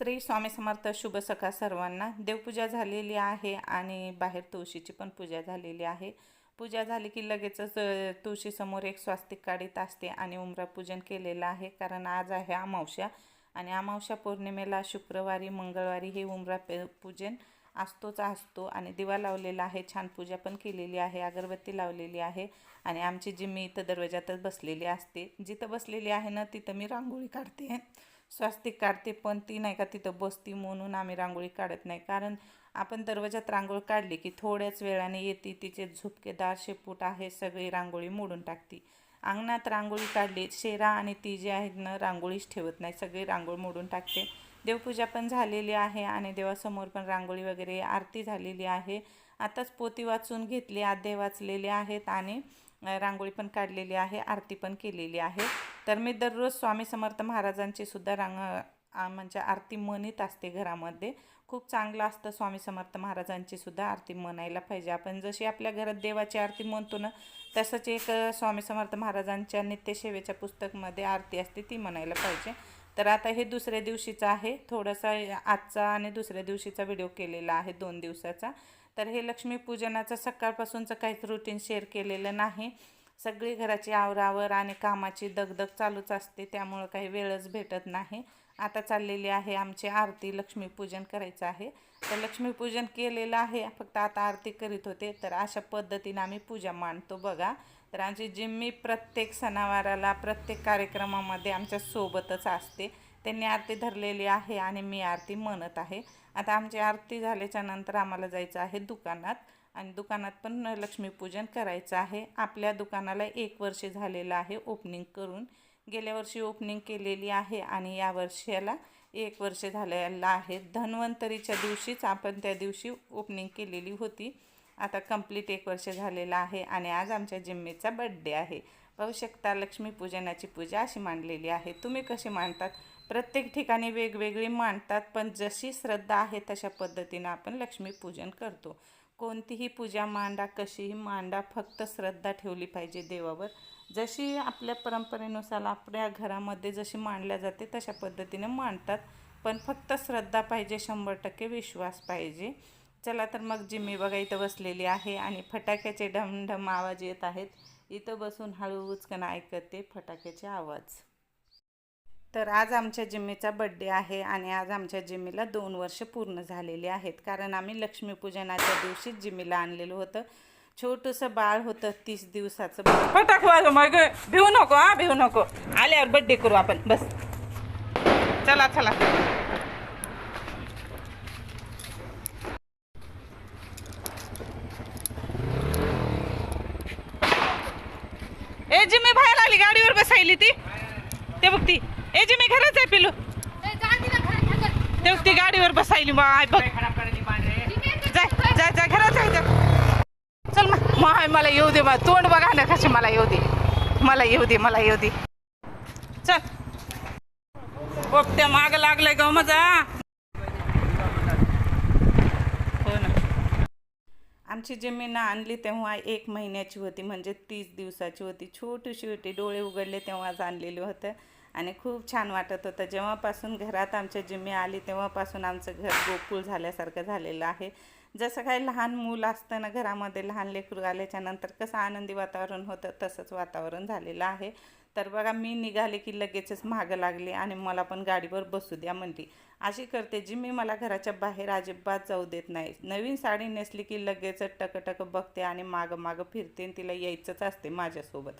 श्री स्वामी समर्थ शुभ सखा सर्वांना. देवपूजा झालेली आहे आणि बाहेर तुळशीची पण पूजा झालेली आहे. पूजा झाली की लगेचच तुळशीसमोर एक स्वास्तिक काढीत असते आणि उमरा पूजन केलेलं आहे. कारण आज आहे अमावस्या आणि अमावस्या पौर्णिमेला शुक्रवारी मंगळवारी हे उमरा पे पूजन असतोच असतो आणि दिवा लावलेला आहे. छान पूजा पण केलेली आहे अगरबत्ती लावलेली आहे आणि आमची जी मी इथं दरवाजातच बसलेली असते. जिथं बसलेली आहे ना तिथं मी रांगोळी काढते. स्वास्तिक काढते पण ती नाही का तिथं बसती म्हणून आम्ही रांगोळी काढत नाही. कारण आपण दरवाजात रांगोळी काढली की थोड्याच वेळाने येते तिचे झुपकेदार शेपूट आहे सगळी रांगोळी मोडून टाकती. अंगणात रांगोळी काढली शेरा आणि ती जी आहेत ना रांगोळीच ठेवत नाही सगळी रांगोळी मोडून टाकते. देवपूजा पण झालेली आहे आणि देवासमोर पण रांगोळी वगैरे आरती झालेली आहे. आताच पोती वाचून घेतली अध्याय वाचलेले आहेत आणि रांगोळी पण काढलेली आहे आरती पण केलेली आहे. तर मी दररोज स्वामी समर्थ महाराजांची सुद्धा रांग म्हणजे आरती म्हणत असते घरामध्ये. खूप चांगलं असतं स्वामी समर्थ महाराजांची सुद्धा आरती म्हणायला पाहिजे. आपण जशी आपल्या घरात देवाची आरती म्हणतो ना तसंच एक स्वामी समर्थ महाराजांच्या नित्यसेवेच्या पुस्तकमध्ये आरती असते ती म्हणायला पाहिजे. तर आता हे दुसऱ्या दिवशीचं आहे. थोडासा आजचा आणि दुसऱ्या दिवशीचा व्हिडिओ केलेला आहे दोन दिवसाचा. तर हे लक्ष्मीपूजनाचं सकाळपासूनचं काहीच रुटीन शेअर केलेलं नाही. सगळी घराची आवरावर आणि कामाची दगदग चालूच असते त्यामुळं काही वेळच भेटत नाही. आता चाललेली आहे आमची आरती लक्ष्मीपूजन करायचं आहे. तर लक्ष्मीपूजन केलेलं आहे फक्त आता आरती करीत होते तर अशा पद्धतीने आम्ही पूजा मांडतो बघा. तर आमची जिम्मी प्रत्येक सणावाराला प्रत्येक कार्यक्रमामध्ये आमच्या सोबतच असते. त्यांनी आरती धरलेली आहे आणि मी आरती म्हणत आहे. आता आमची आरती झाल्याच्यानंतर आम्हाला जायचं आहे दुकानात आणि दुकानात पण लक्ष्मीपूजन करायचं आहे. आपल्या दुकानाला एक वर्ष झालेलं आहे ओपनिंग करून. गेल्या वर्षी ओपनिंग केलेली आहे आणि या वर्षाला एक वर्ष झालेलं आहे. धन्वंतरीच्या दिवशीच आपण त्या दिवशी ओपनिंग केलेली होती. आता कंप्लीट एक वर्ष झालेलं आहे आणि आज आमच्या जिम्मेचा बड्डे आहे. पाहू शकता लक्ष्मीपूजनाची पूजा अशी मांडलेली आहे. तुम्ही कशी मांडतात? प्रत्येक ठिकाणी वेगवेगळी मांडतात पण जशी श्रद्धा आहे तशा पद्धतीनं आपण लक्ष्मीपूजन करतो. कोणतीही पूजा मांडा कशीही मांडा फक्त श्रद्धा ठेवली पाहिजे देवावर. जशी आपल्या परंपरेनुसार आपल्या घरामध्ये जशी मांडल्या जाते तशा पद्धतीने मांडतात. पण फक्त श्रद्धा पाहिजे शंभर टक्के विश्वास पाहिजे. चला तर मग जिम्मी बघा इथं बसलेली आहे आणि फटाक्याचे ढमढम आवाज येत आहेत. इथं बसून हळूच कणा ऐकते फटाक्याचे आवाज. तर आज आमच्या जिम्मीचा बड्डे आहे आणि आज आमच्या जिम्मीला दोन वर्ष पूर्ण झालेली आहेत. कारण आम्ही लक्ष्मीपूजनाच्या दिवशी जिम्मीला आणलेलं होतं. छोटंसं बाळ होतं तीस दिवसाचं बाळ. हो, मग भिवू नको हा भिवू नको. आल्यावर बड्डे करू आपण बस. चला चला. ए जिम्मी बाहेर आली गाडीवर बसायली ती. ते बघ ती. ए जिम्मी घरात आहे पिलू ते बघ ती गाडीवर बसायली बाय बघ. जाय जाय जाय जाय जा. चल मग. माय मला येऊ दे मग तोंड बघा ना कशी मला येऊ दे. मला येऊ दे मला येऊ दे. चल. पोपट्या माग लागलाय ग मजा हो ना. आमची जमीन आणली तेव्हा एक महिन्याची होती म्हणजे तीस दिवसाची होती. छोटीशी होती डोळे उघडले तेव्हाच आणलेलं होतं. आणि खूप छान वाटत होतं. जेव्हापासून घरात आमच्या जिम्मी आली तेव्हापासून आमचं घर गोकुळ झाल्यासारखं झालेलं आहे. जसं काही लहान मूल असतं ना घरामध्ये लहान लेकरू आल्याच्यानंतर कसं आनंदी वातावरण होतं तसंच वातावरण झालेलं आहे. तर बघा मी निघाले की लगेचच मागं लागले आणि मला पण गाडीवर बसू द्या म्हणली. अशी करते जी मी मला घराच्या बाहेर अजिबात जाऊ देत नाही. नवीन साडी नेसली की लगेच टकटक बघते आणि मागं मागं फिरते आणि तिला यायचंच असते माझ्यासोबत.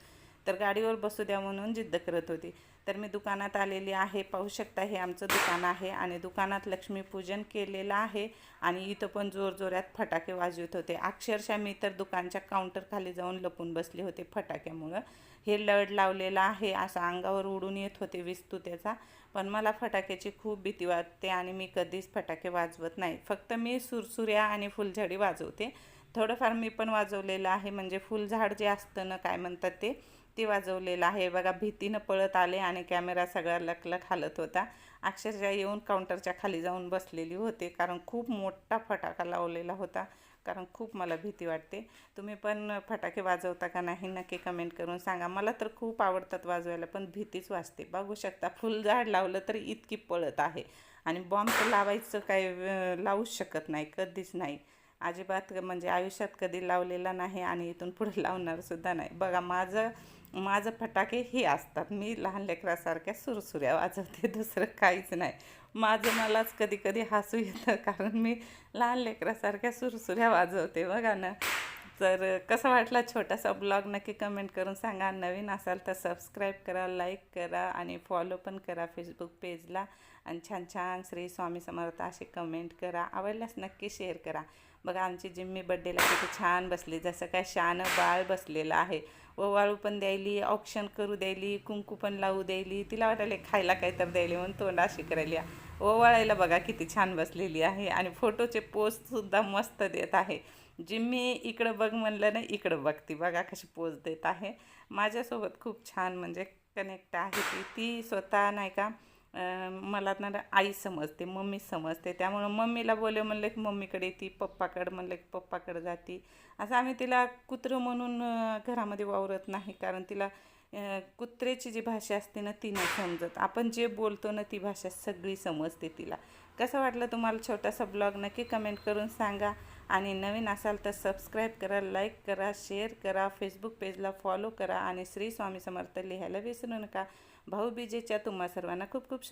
तर गाडीवर बसू द्या म्हणून जिद्द करत होती. तर मी दुकानात आलेली आहे. पाहू शकता हे आमचं दुकान आहे आणि दुकानात लक्ष्मीपूजन केलेलं आहे आणि इथं पण जोरजोरात फटाके वाजवत होते. अक्षरशः मी तर दुकानच्या काउंटरखाली जाऊन लपून बसले होते फटाक्यामुळं. हे लड लावलेलं आहे असं अंगावर उडून येत होते विस्तू त्याचा पण मला फटाक्याची खूप भीती वाटते आणि मी कधीच फटाके वाजवत नाही. फक्त मी सुरसुऱ्या आणि फुलझडी वाजवते. थोडंफार मी पण वाजवलेलं आहे. म्हणजे फुलझाड जे असतं ना काय म्हणतात ते ते वाजवलेलं आहे. बघा भीतीनं पळत आले आणि कॅमेरा सगळा लकलक हालत होता. अक्षरशः येऊन काउंटरच्या खाली जाऊन बसलेली होते कारण खूप मोठा फटाका लावलेला होता. कारण खूप मला भीती वाटते. तुम्ही पण फटाके वाजवता का नाही नक्की कमेंट करून सांगा. मला तर खूप आवडतात वाजवायला पण भीतीच वाजते. बघू शकता फुलझाड लावलं तर इतकी पळत आहे. आणि बॉम्ब तर लावायचं काय लावूच शकत नाही कधीच नाही. अजिबात म्हणजे आयुष्यात कधी लावलेला नाही आणि इथून पुढे लावणारसुद्धा नाही. बघा माझं माझं फटाके हे असतात. मी लहान लेकरासारख्या सुरसुऱ्या वाजवते दुसरं काहीच नाही. माझं मलाच कधी कधी हसू येतं कारण मी लहान लेकरासारख्या सुरसुऱ्या वाजवते बघा ना. तर कसा वाटला छोटासा ब्लॉग नक्की कमेंट करून सांगा. नवीन असाल तर सबस्क्राईब करा लाईक करा आणि फॉलो पण करा फेसबुक पेजला. आणि छान छान श्री स्वामी समर्थ असे कमेंट करा. आवडल्यास नक्की शेअर करा. बघा आमची जिम्मी बड्डेला किती छान बसली. जसं काय शानं बाळ बसलेलं आहे. ओवाळू पण द्यायली ऑप्शन करू द्यायली कुंकू पण लावू द्यायली. तिला वाटायला खायला काही तर द्यायली म्हणून तोंड अशी करायली. ओवाळायला बघा किती छान बसलेली आहे आणि फोटोचे पोस्टसुद्धा मस्त देत आहे. जिम्मी इकडं बघ म्हणलं ना इकडं बघती. बघा कशी पोज देत आहे. माझ्यासोबत खूप छान म्हणजे कनेक्ट आहे ती. ती स्वतः नाही का मला ना आई समजते मम्मी समजते. त्यामुळं मम्मीला बोले म्हणलं की मम्मीकडे ती पप्पाकडं म्हणलं की पप्पाकडं जाते. असं आम्ही तिला कुत्रं म्हणून घरामध्ये वावरत नाही. कारण तिला कुत्र्याची जी भाषा असते ना ती नाही समजत. आपण जे बोलतो ना ती भाषा सगळी समजते तिला. कसं वाटलं तुम्हाला छोटासा ब्लॉग? नक्की कमेंट करून सांगा. आणि नवीन असाल तर सबस्क्राईब करा लाईक करा शेअर करा फेसबुक पेजला फॉलो करा. आणि श्री स्वामी समर्थ लिहायला विसरू नका. भाऊबीजेच्या तुम्हा सर्वांना खूप खूप शुभ